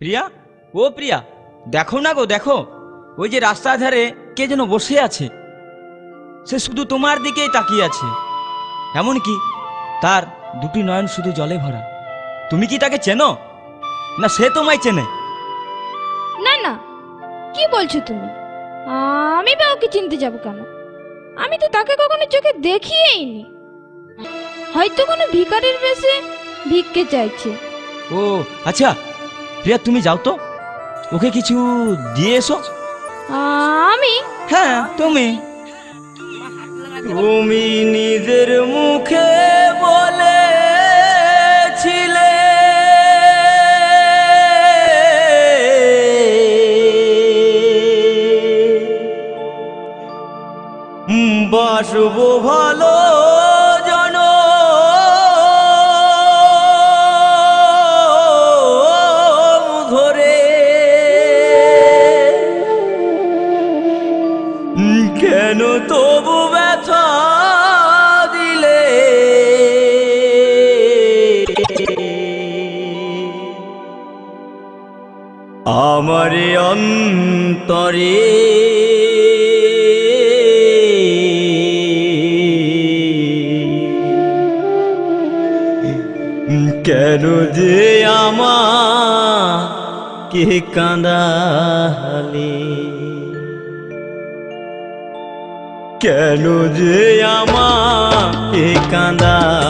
প্রিয়া? ও প্রিয়া দেখো না গো দেখো। ওই যে রাস্তার ধারে কে যেন বসে আছে। সে শুধু তোমার দিকেই তাকিয়ে আছে। এমনকি তার দুটি নয়ন শুধু জলে ভরা। তুমি কি তাকে চেনো? না সে তোমায় চেনে? না না। কি বলছো তুমি? আমি বা ওকে চিনতে যাব কেন? আমি তো তাকে কখনো চোখে দেখিয়েই নি। হয়তো কোনো ভিখারির বেশে ভিক্ষে চাইছে। ও আচ্ছা প্রিয়া তুমি যাও তো। ওকে কিছু দিয়ে এসো। আমি? হ্যাঁ তুমি। তুমি নিজের মুখে বলেছিলে। বাসব ভালো তবু ব্যথা দিলে। আমার অন্তরে কেন যে আমার কে কাঁদালে? কেন যে আমাকে কাঁদালে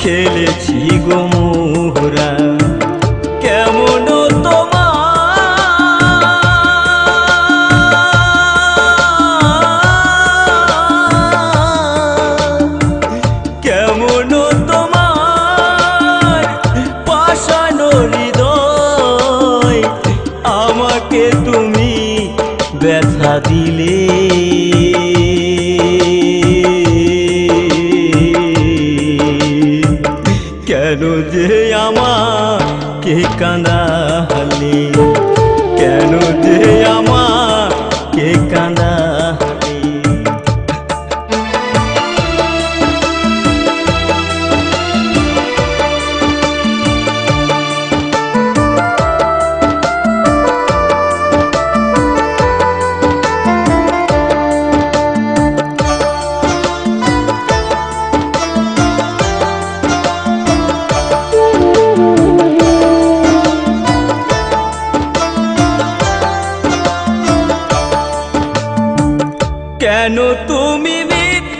খেলেছি গো মোহরা। কেমন কেমন তোমার পাশানো হৃদয়? আমাকে তুমি ব্যথা দিলে। আমাকে হালি কেন যে কেন তুমি মিথ্যে